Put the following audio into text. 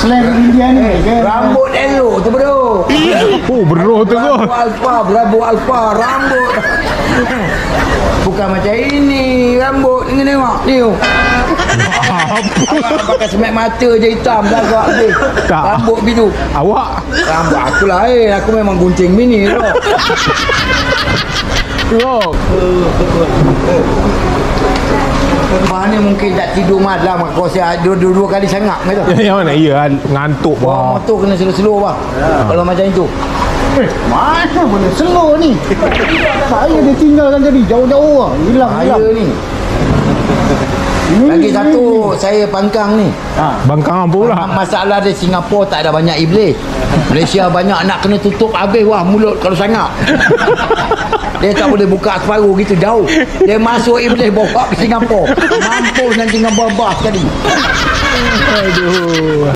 Selain India ni ke? Rambut elok tu bro. Oh bro tu Rambut kot alfa, rambut alfa, rambut. Bukan macam ini, rambut ni tengok, ni. Abang pakai semek mata je hitam belagak habis. Tak. Rambut biru. Awak Rambut aku lain, aku memang gunting mini tu. Bro Mana mungkin tak tidur malam kau siap dua-dua kali sangap kata. Yang mana iya kan Ngantuk bah motor kena slow-slow bah. Kalau macam itu. Eh, mana boleh slow ni? Saya dia tinggalkan tadi jauh-jauh lah. Hilang, hilang. ni. Ini, Lagi ini, satu saya pangkang ni. Ha. Bangkang apa pula Masalah di Singapura tak ada banyak iblis. Malaysia banyak nak kena tutup habis wah mulut kalau sangap. Dia tak boleh buka separuh gitu jauh. Dia masuk iblis bawa ke Singapura. Mampus nanti dengan babah sekali. Aduh